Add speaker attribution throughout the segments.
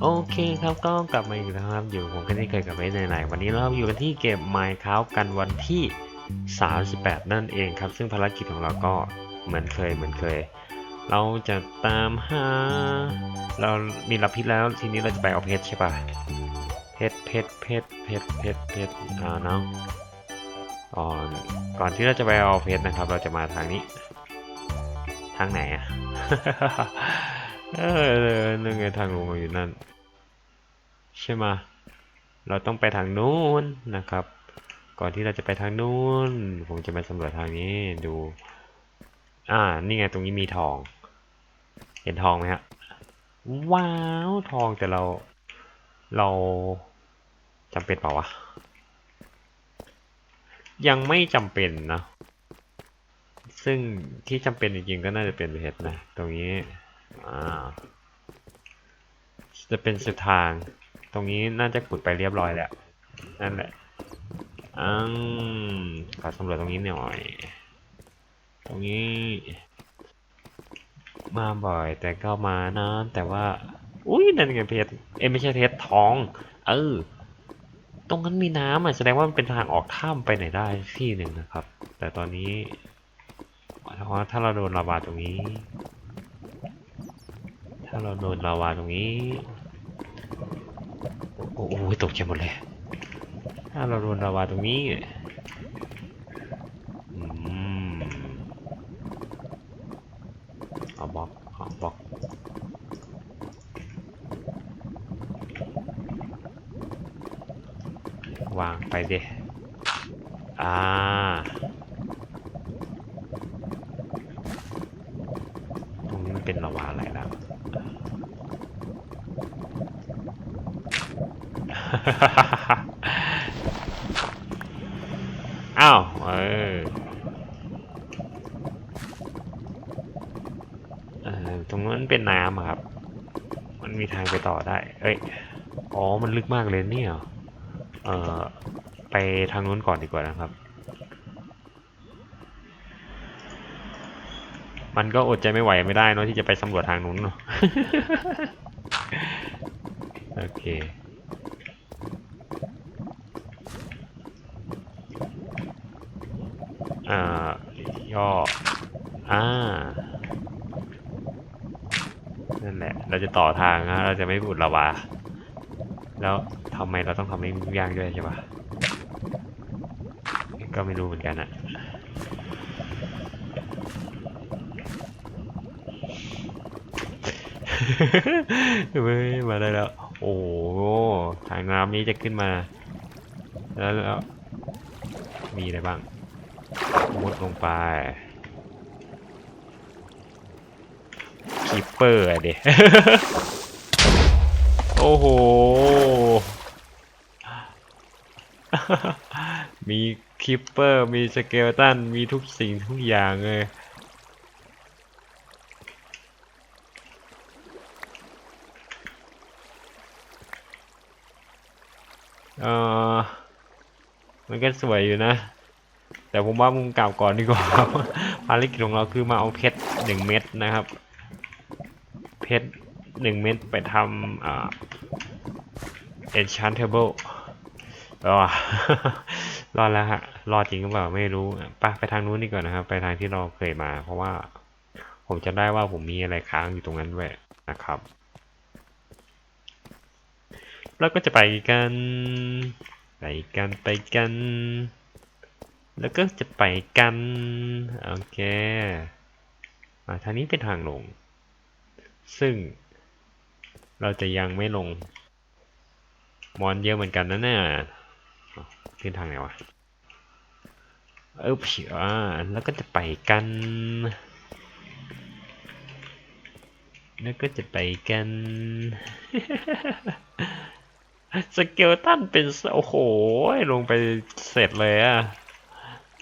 Speaker 1: โอเคครับก็กลับมาอีกแล้วครับ อยู่ผมกันที่เคยกับเวทไหนๆวันนี้เราอยู่กันที่เกม Minecraft กันวันที่ 38 นั่นเองครับ ซึ่งภารกิจของเราก็เหมือนเคยเหมือนเคย เราจะตามหา เรามีรับพิษแล้วทีนี้เราจะไปเอาเพชรใช่ปะเพชรเพชรเพชรเพชรเพชรเพชรอ่าเนาะก่อนก่อนที่เราจะไปเอาเพชรนะครับ เราจะมาทางนี้ ทางไหนอะ เออนั่นไงทางลงอยู่นั่น ใช่ไหมเราต้องไปทางนู้นนะครับ ก่อนที่เราจะไปทางนู้น ผมจะมาสำรวจทางนี้ดู อ่า นี่ไงตรงนี้มีทอง เห็นทองไหมฮะ ว้าวทองแต่เรา เราจำเป็นเปล่าวะ ยังไม่จำเป็นนะ ซึ่งที่จำเป็นจริงๆก็น่าจะเป็นเพชรนะ ตรงนี้ อ่าจะเป็นสุดทาง ตรงนี้น่าจะขุดไปเรียบร้อยแล้ว นั่นแหละอืมขอสำรวจตรงนี้หน่อย ตรงนี้ มาบ่อยแต่ก็มานะแต่ว่า อุ้ยนั่นไงเพชรเอ้ไม่ใช่เพชรทอง เออ ตรงนั้นมีน้ำอะแสดงว่ามันเป็นทางออกถ้ำไปไหนได้ที่หนึ่งนะครับ แต่ตอนนี้เพราะถ้าเราโดนลาวาดตรงนี้ ถ้าเราโดนลาวาตรงนี้ โอ้โหตกใจหมดเลย ถ้าเราโดนลาวาตรงนี้อืมเอาบล็อกเอาบล็อกวางไปดิอ่า ตรงนี้มัน เป็นลาวาอะไรแล้ว อ้าว เออตรงนั้นเป็นน้ำครับ มันมีทางไปต่อได้ เอ้ย อ๋อ มันลึกมากเลยเนี่ย เออไปทางนู้นก่อนดีกว่านะครับ มันก็อดใจไม่ไหวไม่ได้เนอะที่จะไปสำรวจทางนู้นเนอะโอเคอ่าย่ออ่านั่นแหละ เราจะต่อทางนะเราจะไม่บุดละวาแล้วทำไมเราต้องทำให้ยุ่งยากด้วยใช่ปะก็ไม่รู้เหมือนกันอะ เว้ยมาได้แล้ว โอ้โหทางน้ำนี้จะขึ้นมา แล้วแล้วมีอะไรบ้างมุดลงไปคีปเปอร์อะเด็โอ้โห มีคีปเปอร์ มีสเกลตัน มีทุกสิ่งทุกอย่างเลย เออมันก็สวยอยู่นะ แต่ผมว่ามุมเก่าวก่อนดีกว่าภารกิจของเราคือมาเอาเพชรหนึ่งเม็ดนะครับ เพชรหนึ่งเม็ดไปทำอ่า enchantable รอรอดแล้วฮะ รอดจริงหรือเปล่าไม่รู้ไปไปทางนู้นดีกว่านะครับ ไปทางที่เราเคยมา เพราะว่า ผมจำได้ว่าผมมีอะไรค้างอยู่ตรงนั้นด้วยนะครับ แล้วก็จะไปกัน ไปกันไปกัน แล้วก็จะไปกัน โอเคอ่าทางนี้เป็นทางลง ซึ่งเราจะยังไม่ลง มอนเยอะเหมือนกันนะเนี่ยอ้าวขึ้นทางไหนวะ เออผิวอ่าแล้วก็จะไปกัน แล้วก็จะไปกัน สเกลตันเป็นโอ้โหลงไปเสร็จเลยอะ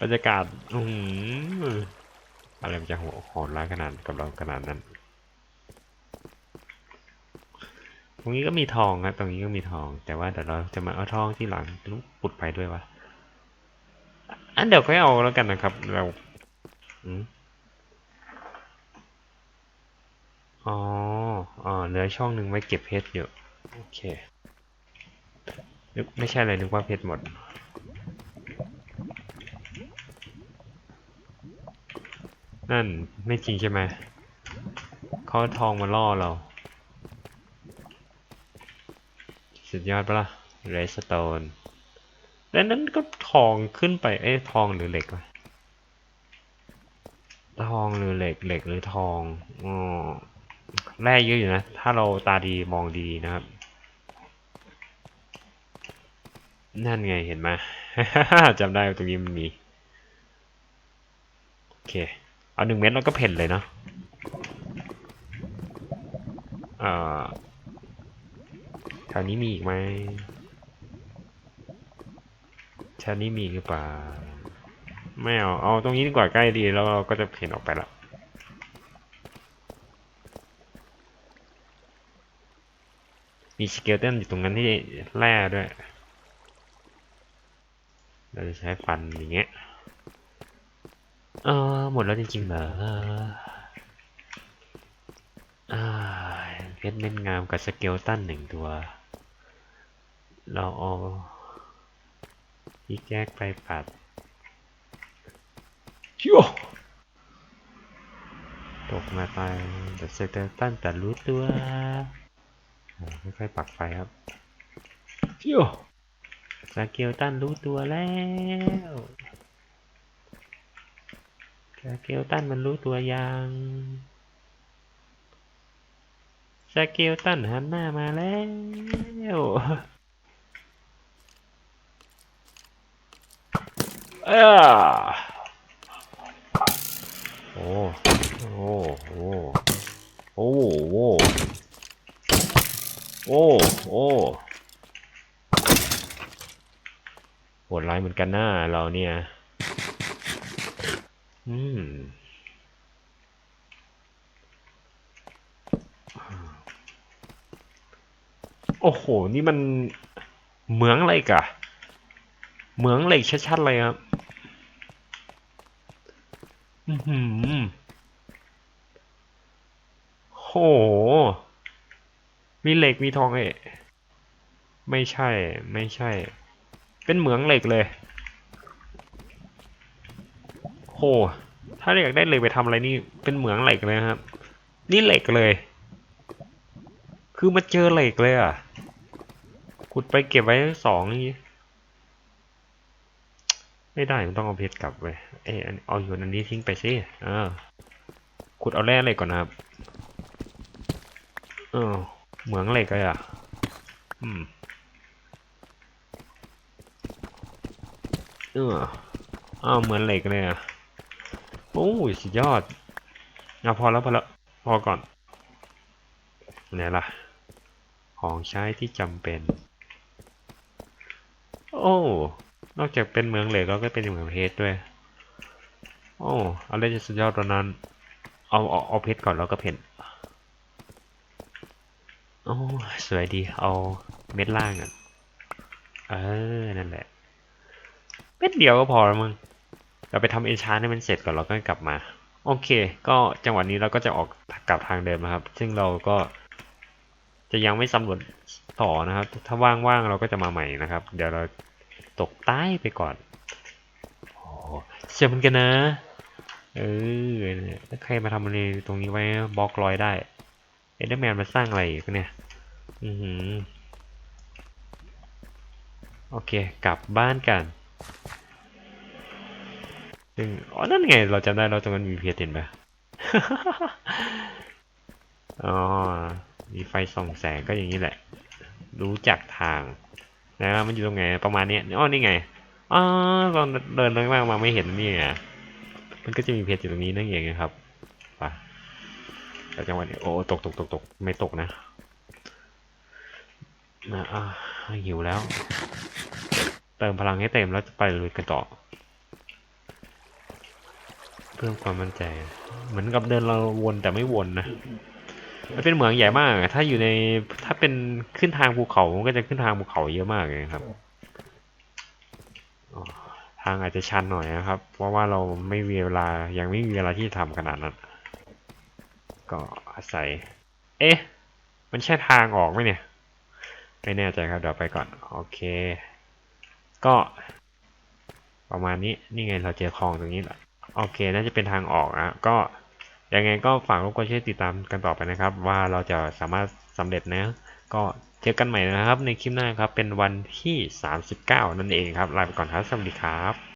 Speaker 1: บรรยากาศอือหือะไรมันจะโหโหดร้ายขนาดกับเราขนาดนั้น ตรงนี้ก็มีทองครับตรงนี้ก็มีทอง แต่ว่าเดี๋ยวเราจะมาเอาทองที่หลังต้องปุดไปด้วยวะอันเดี๋ยวค่อยเอาแล้วกันนะครับ เราอืมอ๋อ อ๋อเหลือช่องหนึ่งไว้เก็บเพชรอยู่ โอเค นึกไม่ใช่อะไรนึกว่าเพชรหมด นั่นไม่จริงใช่ไหมเขาเอทองมาล่อเรา สุดยอดปะล่ะเรสโตนแล้วนั้นก็ทองขึ้นไปเอ้ทองหรือเหล็กวะทองหรือเหล็กเหล็กหรือทองอ๋อแร่เยอะอยู่นะ ถ้าเราตาดีมองดีนะครับ นั่นไงเห็นไหม จำได้ตรงนี้มันมี โอเค เอาหนึ่งเม็ดแล้วก็เพ่นเลยเนาะเอ่อแถวนี้มีอีกไหมแถวนี้มีหรือเปล่า ไม่เอา เอาตรงนี้ดีกว่าใกล้ดีแล้วเราก็จะเพ่นออกไปละมีสเกลเตันอยู่ตรงนั้นที่แร่ด้วย เราจะใช้ฟันอย่างเงี้ยเออหมดแล้วจริงๆเหรออ่าเพชรเม็ดงามกับสเกลตันหนึ่งตัว เราเอาพี่แจ๊กไปปัดชิวตกมาไปแต่สเกลตันแต่รู้ตัวอ่าค่อยๆปักไฟครับชิว สเกลตันรู้ตัวแล้วสเกลตันมันรู้ตัวยังสเกลตันหันหน้ามาแล้วเออโอ้โอ้โอ้โอ้โอ้โอ้โอ้โหดร้ายเหมือนกันนะเราเนี่ย อืมโอ้โห นี่มันเหมืองอะไรกะเหมืองเหล็กชัดๆเลยครับ อือหือโห มีเหล็กมีทองเอะไม่ใช่ ไม่ใช่ เป็นเหมืองเหล็กเลยโหถ้าอยากได้เหล็กไปทำอะไรนี่ เป็นเหมืองเหล็กเลยครับ นี่เหล็กเลย คือมาเจอเหล็กเลยอะขุดไปเก็บไว้สองนี่ไม่ได้มันต้องเอาเพชรกลับไปเอยอันเอาอยู่อันนี้ทิ้งไปสิเออขุดเอาแร่เหล็กก่อนนะครับ เออเหมืองเหล็กเลยอะ อืม เอออ้าวเหมือนเหล็กเลยอะโอ้ยสุดยอดเอาพอแล้วพอแล้วพอก่อนไหนล่ะ ของใช้ที่จำเป็น โอ้ นอกจากเป็นเมืองเหล็กแล้วก็เป็นเมืองเพชรด้วย โอ้อะไรจะสุดยอดตอนนั้น เอาเอาเอาเพชรก่อนแล้วก็เพชรโอ้สวยดี เอาเม็ดล่างอะ เออ นั่นแหละ เม็ดเดียวก็พอแล้วมึงเราไปทำเอนชานให้มันเสร็จก่อนเราก็กลับมา โอเค ก็จังหวะนี้เราก็จะออกกลับทางเดิมนะครับ ซึ่งเราก็จะยังไม่สำรวจต่อนะครับ ถ้าว่างๆเราก็จะมาใหม่นะครับ เดี๋ยวเราตกใต้ไปก่อนโอ้เชื่อมันกันนะ เออถ้าใครมาทำอะไรตรงนี้ไว้บล็อกรอยได้เอเดอร์แมนมาสร้างอะไรอีกเนี่ย อือหือ โอเค กลับบ้านกัน ซึ่งอ๋อ นั่นไง เราจำได้เราตรงนั้นมีเพจเห็นปะอ๋อ มีไฟส่องแสงก็อย่างนี้แหละ รู้จักทาง นะมันอยู่ตรงไหนประมาณนี้อ๋อ นี่ไง อ๋อตอนเดินล่างมาไม่เห็นนี่ไงมันก็จะมีเพจอยู่ตรงนี้นั่นเองนะครับไปแต่จังหวะนี้โอ้ตกตกตกตกไม่ตกนะนะอ่าหิวแล้ว เติมพลังให้เต็มแล้วจะไปลุยกันต่อ เพิ่มความมั่นใจ เหมือนกับเดินเราวนแต่ไม่วนนะมันเป็นเหมืองใหญ่มาก ถ้าอยู่ในถ้าเป็นขึ้นทางภูเขา มันก็จะขึ้นทางภูเขาเยอะมากเลยครับอ๋อทางอาจจะชันหน่อยนะครับ เพราะว่าเราไม่มีเวลา ยังไม่มีเวลาที่จะทำขนาดนั้น ก็อาศัย เอ๊ะ มันใช่ทางออกไหมเนี่ย ไม่แน่ใจครับ เดี๋ยวไปก่อน โอเค ก็ประมาณนี้นี่ไงเราเจอคลองตรงนี้แหละโอเคน่าจะเป็นทางออกนะก็ยังไงก็ฝากรบกวนช่วยติดตามกันต่อไปนะครับ ว่าเราจะสามารถสำเร็จนะ ก็เจอกันใหม่นะครับในคลิปหน้าครับเป็นวันที่ 39 นั่นเองครับลาไปก่อนครับสวัสดีครับ